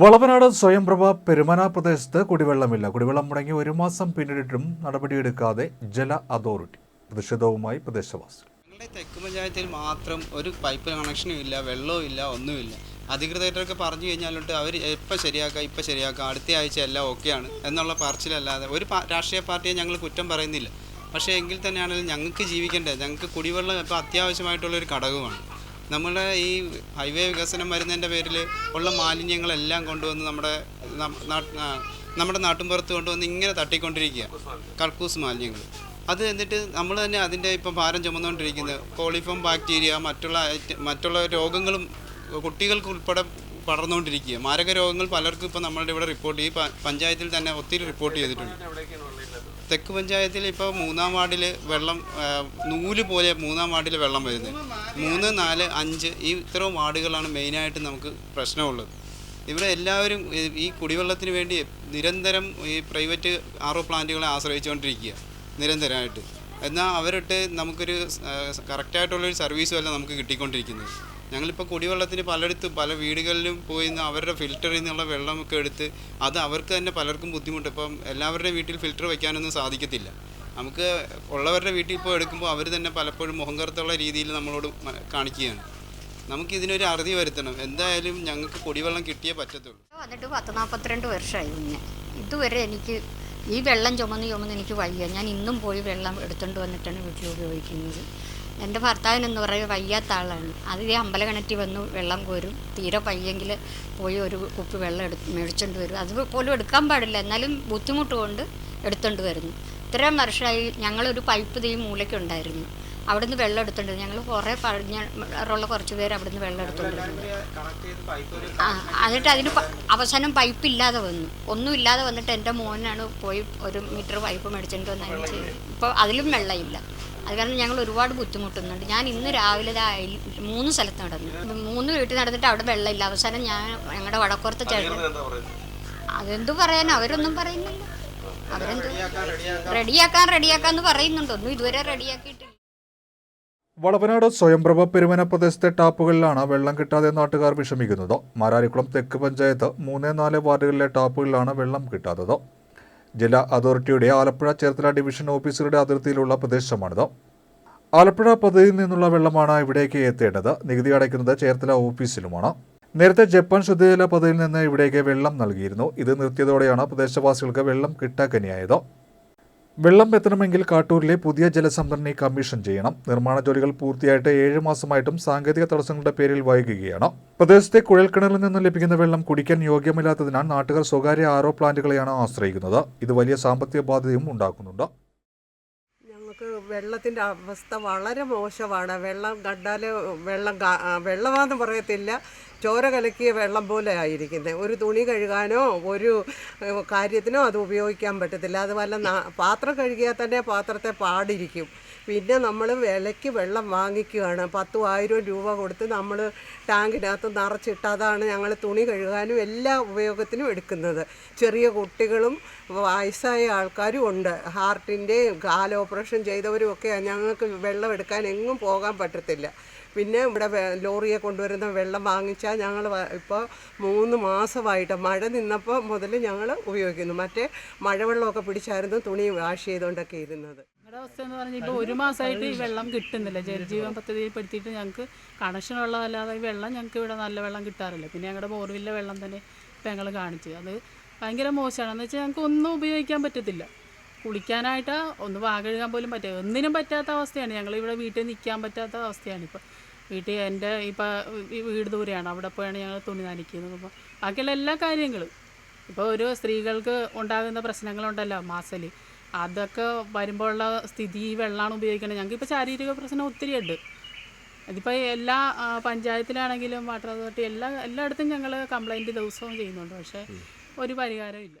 വളവനാട് സ്വയംപ്രഭ പെരുമന പ്രദേശത്ത് കുടിവെള്ളമില്ല. കുടിവെള്ളം മുടങ്ങി ഒരു മാസം പിന്നിട്ടിട്ടും നടപടിയെടുക്കാതെ ജല അതോറിറ്റി പ്രതിഷേധവുമായി പ്രദേശവാസികൾ. ഞങ്ങളുടെ തെക്ക് പഞ്ചായത്തിൽ മാത്രം ഒരു പൈപ്പ് കണക്ഷനും ഇല്ല വെള്ളവും ഇല്ല ഒന്നുമില്ല. അധികൃതരൊക്കെ പറഞ്ഞു കഴിഞ്ഞാലോട്ട് അവർ എപ്പോൾ ശരിയാക്കാം ഇപ്പം ശരിയാക്കാം അടുത്ത ആഴ്ച എല്ലാം ഓക്കെയാണ് എന്നുള്ള പറച്ചിലല്ലാതെ ഒരു രാഷ്ട്രീയ പാർട്ടിയെ ഞങ്ങൾ കുറ്റം പറയുന്നില്ല. പക്ഷേ എങ്കിൽ തന്നെയാണെങ്കിലും ഞങ്ങൾക്ക് ജീവിക്കേണ്ടത് ഞങ്ങൾക്ക് കുടിവെള്ളം ഇപ്പോൾ അത്യാവശ്യമായിട്ടുള്ളൊരു ഘടകമാണ്. നമ്മുടെ ഈ ഹൈവേ വികസനം വരുന്നതിന്റെ പേരിൽ ഉള്ള മാലിന്യങ്ങളെല്ലാം കൊണ്ടുവന്ന് നമ്മുടെ നമ്മുടെ നാട്ടിൻപുറത്ത് കൊണ്ടുവന്ന് ഇങ്ങനെ തട്ടിക്കൊണ്ടിരിക്കുക കർക്കൂസ് മാലിന്യങ്ങൾ. അത് എന്നിട്ട് നമ്മൾ തന്നെ അതിന്റെ ഇപ്പം ഭാരം ചുമന്നുകൊണ്ടിരിക്കുന്നത് കോളിഫോം ബാക്ടീരിയ മറ്റുള്ള മറ്റുള്ള രോഗങ്ങളും കുട്ടികൾക്ക് ഉൾപ്പെടെ പടർന്നുകൊണ്ടിരിക്കുക മാരക രോഗങ്ങൾ പലർക്കും ഇപ്പോൾ നമ്മളുടെ ഇവിടെ റിപ്പോർട്ട് ഈ പഞ്ചായത്തിൽ തന്നെ ഒത്തിരി റിപ്പോർട്ട് ചെയ്തിട്ടുണ്ട്. തെക്ക് പഞ്ചായത്തിൽ ഇപ്പോൾ മൂന്നാം വാർഡിൽ വെള്ളം നൂൽ പോലെ മൂന്നാം വാർഡിൽ വെള്ളം വരുന്നത്. മൂന്ന് നാല് അഞ്ച് ഈ ഇത്രയും വാർഡുകളാണ് മെയിനായിട്ട് നമുക്ക് പ്രശ്നമുള്ളത്. ഇവിടെ എല്ലാവരും ഈ- കുടിവെള്ളത്തിന് വേണ്ടി നിരന്തരം ഈ പ്രൈവറ്റ് ആർ ഒ പ്ലാന്റുകളെ ആശ്രയിച്ചുകൊണ്ടിരിക്കുക നിരന്തരമായിട്ട്. എന്നാൽ അവരിട്ട് നമുക്കൊരു കറക്റ്റായിട്ടുള്ളൊരു സർവീസും അല്ല നമുക്ക് കിട്ടിക്കൊണ്ടിരിക്കുന്നത്. ഞങ്ങളിപ്പോൾ കുടിവെള്ളത്തിന് പലയിടത്തും പല വീടുകളിലും പോയി നിന്ന് അവരുടെ ഫിൽറ്ററിൽ നിന്നുള്ള വെള്ളമൊക്കെ എടുത്ത് അത് അവർക്ക് തന്നെ പലർക്കും ബുദ്ധിമുട്ട്. ഇപ്പം എല്ലാവരുടെയും വീട്ടിൽ ഫിൽറ്റർ വയ്ക്കാനൊന്നും സാധിക്കത്തില്ല. നമുക്ക് ഉള്ളവരുടെ വീട്ടിൽ ഇപ്പോൾ എടുക്കുമ്പോൾ അവർ തന്നെ പലപ്പോഴും മുഖം കറുത്തുള്ള രീതിയിൽ നമ്മളോട് കാണിക്കുകയാണ്. നമുക്ക് ഇതിനൊരു അറുതി വരുത്തണം. എന്തായാലും ഞങ്ങൾക്ക് കുടിവെള്ളം കിട്ടിയേ പറ്റത്തുള്ളൂ. വന്നിട്ട് പത്ത് നാൽപ്പത്തിരണ്ട് വർഷമായി പിന്നെ ഇതുവരെ എനിക്ക് ഈ വെള്ളം ചുമന്ന് ചുമന്ന് എനിക്ക് വയ്യ. ഞാൻ ഇന്നും പോയി വെള്ളം എടുത്തുകൊണ്ട് വന്നിട്ടാണ് വീട്ടിൽ ഉപയോഗിക്കുന്നത്. എന്റെ ഭർത്താവിനെന്ന് പറയുന്നത് വയ്യാത്ത ആളാണ്. അത് ഈ അമ്പലക്കിണറ്റിൽ വന്ന് വെള്ളം കോരും. തീരെ വയ്യെങ്കിൽ പോയി ഒരു കുപ്പി വെള്ളം എടു മേടിച്ചുകൊണ്ട് വരും. അത് പോലും എടുക്കാൻ പാടില്ല. എന്നാലും ബുദ്ധിമുട്ട് കൊണ്ട് എടുത്തുകൊണ്ട് വരുന്നു. ഇത്രയും വർഷമായി ഞങ്ങളൊരു പൈപ്പ് തീ മൂലയ്ക്കുണ്ടായിരുന്നു. അവിടുന്ന് വെള്ളം എടുത്തുണ്ട് ഞങ്ങൾ കുറേ പഴഞ്ഞുള്ള കുറച്ച് പേര് അവിടുന്ന് വെള്ളം എടുത്തുണ്ട് ആ എന്നിട്ട് അതിന് അവസാനം പൈപ്പ് ഇല്ലാതെ വന്നു. ഒന്നും ഇല്ലാതെ വന്നിട്ട് എന്റെ മോനാണ് പോയി ഒരു മീറ്റർ പൈപ്പ് മേടിച്ചിട്ട് വന്നു ഇപ്പോൾ അതിലും വെള്ളമില്ല. അത് കാരണം ഞങ്ങൾ ഒരുപാട് ബുദ്ധിമുട്ടുന്നുണ്ട്. ഞാൻ ഇന്ന് രാവിലെ മൂന്ന് സ്ഥലത്ത് നടന്നു. മൂന്ന് വീട്ടിൽ നടന്നിട്ട് അവിടെ വെള്ളമില്ല. അവസാനം ഞാൻ ഞങ്ങളുടെ വടക്കുറത്ത് ചേട്ടൻ അതെന്തു പറയാൻ അവരൊന്നും പറയുന്നില്ല. അവരെന്ത് റെഡിയാക്കാൻ റെഡിയാക്കാന്ന് പറയുന്നുണ്ട്. ഒന്നും ഇതുവരെ റെഡിയാക്കിയിട്ടില്ല. വളവനാട് സ്വയംപ്രഭ പെരുമന പ്രദേശത്തെ ടാപ്പുകളിലാണ് വെള്ളം കിട്ടാതെ നാട്ടുകാർ വിഷമിക്കുന്നത്. മാരാരിക്കുളം തെക്ക് പഞ്ചായത്ത് മൂന്ന് നാല് വാർഡുകളിലെ ടാപ്പുകളിലാണ് വെള്ളം കിട്ടാത്തത്. ജല അതോറിറ്റിയുടെ ആലപ്പുഴ ചേർത്തല ഡിവിഷൻ ഓഫീസറുടെ അതിർത്തിയിലുള്ള പ്രദേശമാണിത്. ആലപ്പുഴ പദ്ധതിയിൽ നിന്നുള്ള വെള്ളമാണ് ഇവിടേക്ക് എത്തേണ്ടത്. നികുതി അടയ്ക്കുന്നത് ചേർത്തല ഓഫീസിലുമാണ്. നേരത്തെ ജപ്പാൻ ശുദ്ധജല പദ്ധതിയിൽ നിന്ന് ഇവിടേക്ക് വെള്ളം നൽകിയിരുന്നു. ഇത് നിർത്തിയതോടെയാണ് പ്രദേശവാസികൾക്ക് വെള്ളം കിട്ടാക്കനിയായത്. വെള്ളം എത്തണമെങ്കിൽ കാട്ടൂരിലെ പുതിയ ജലസംഭരണി കമ്മീഷൻ ചെയ്യണം. നിർമ്മാണ ജോലികൾ പൂർത്തിയായിട്ട് ഏഴ് മാസമായിട്ടും സാങ്കേതിക തടസ്സങ്ങളുടെ പേരിൽ വൈകുകയാണ്. പ്രദേശത്തെ കുഴൽക്കിണറിൽ നിന്നും ലഭിക്കുന്ന വെള്ളം കുടിക്കാൻ യോഗ്യമില്ലാത്തതിനാൽ നാട്ടുകാർ സ്വകാര്യ ആരോ പ്ലാന്റുകളെയാണ് ആശ്രയിക്കുന്നത്. ഇത് വലിയ സാമ്പത്തിക ബാധ്യതയും ഉണ്ടാക്കുന്നുണ്ട്. ഞങ്ങൾക്ക് വെള്ളത്തിന്റെ അവസ്ഥ വളരെ മോശമാണ്. വെള്ളം കണ്ടാൽ വെള്ളം വെള്ളമാന്ന് പറയത്തില്ല. ചോര കലക്കിയ വെള്ളം പോലെ ആയിരിക്കുന്നത് ഒരു തുണി കഴുകാനോ ഒരു കാര്യത്തിനോ അത് ഉപയോഗിക്കാൻ പറ്റത്തില്ല. അത് വല്ല പാത്രം കഴുകിയാൽ തന്നെ പാത്രത്തെ പാടിരിക്കും. പിന്നെ നമ്മൾ വിലയ്ക്ക് വെള്ളം വാങ്ങിക്കുകയാണ് പത്തും ആയിരം രൂപ കൊടുത്ത് നമ്മൾ ടാങ്കിനകത്ത് നിറച്ചിട്ട് അതാണ് ഞങ്ങൾ തുണി കഴുകാനും എല്ലാ ഉപയോഗത്തിനും എടുക്കുന്നത്. ചെറിയ കുട്ടികളും വയസ്സായ ആൾക്കാരും ഉണ്ട്. ഹാർട്ടിന്റെയും കാൽ ഓപ്പറേഷൻ ചെയ്തവരും ഒക്കെ ഞങ്ങൾക്ക് വെള്ളം എടുക്കാൻ എങ്ങും പോകാൻ പറ്റത്തില്ല. പിന്നെ ഇവിടെ ലോറിയെ കൊണ്ടുവരുന്ന വെള്ളം വാങ്ങിച്ചാൽ ഞങ്ങൾ ഇപ്പോൾ മൂന്ന് മാസമായിട്ട് മഴ നിന്നപ്പോൾ മുതൽ ഞങ്ങൾ ഉപയോഗിക്കുന്നു. മറ്റേ മഴവെള്ളമൊക്കെ പിടിച്ചായിരുന്നു തുണി വാഷ് ചെയ്തുകൊണ്ടൊക്കെ ഇരുന്നത്. അവസ്ഥ എന്ന് പറഞ്ഞാൽ ഇപ്പോൾ ഒരു മാസമായിട്ട് ഈ വെള്ളം കിട്ടുന്നില്ല. ജലജീവൻ പദ്ധതിയിൽപ്പെടുത്തിയിട്ട് ഞങ്ങൾക്ക് കണക്ഷൻ ഉള്ളതല്ലാതെ ഈ വെള്ളം ഞങ്ങൾക്ക് ഇവിടെ നല്ല വെള്ളം കിട്ടാറില്ല. പിന്നെ ഞങ്ങളുടെ ബോർവില്ല വെള്ളം തന്നെ ഇപ്പം ഞങ്ങൾ കാണിച്ചു അത് ഭയങ്കര മോശമാണ് എന്ന് വെച്ചാൽ ഞങ്ങൾക്ക് ഒന്നും ഉപയോഗിക്കാൻ പറ്റത്തില്ല. കുളിക്കാനായിട്ട് ഒന്ന് വാ കഴുകാൻ പോലും പറ്റില്ല ഒന്നിനും പറ്റാത്ത അവസ്ഥയാണ്. ഞങ്ങൾ ഇവിടെ വീട്ടിൽ നിൽക്കാൻ പറ്റാത്ത അവസ്ഥയാണ്. ഇപ്പോൾ വീട്ടിൽ എന്റെ ഇപ്പോൾ വീട് ദൂരെയാണ്. അവിടെ പോയാണ് ഞങ്ങൾ തുണി നനയ്ക്കുന്നത്. അപ്പോൾ ബാക്കിയുള്ള എല്ലാ കാര്യങ്ങളും. ഇപ്പോൾ ഒരു സ്ത്രീകൾക്ക് ഉണ്ടാകുന്ന പ്രശ്നങ്ങളുണ്ടല്ലോ മാസൽ അതൊക്കെ വരുമ്പോഴുള്ള സ്ഥിതി ഈ വെള്ളമാണ് ഉപയോഗിക്കുന്നത് ഞങ്ങൾക്ക് ഇപ്പോൾ ശാരീരിക പ്രശ്നം ഒത്തിരി അതിപ്പോൾ എല്ലാ പഞ്ചായത്തിലാണെങ്കിലും വാട്ടർ അതോറിറ്റി എല്ലാ എല്ലായിടത്തും ഞങ്ങൾ കംപ്ലൈന്റ് ദിവസവും ചെയ്യുന്നുണ്ട്. പക്ഷേ ഒരു പരിഹാരമില്ല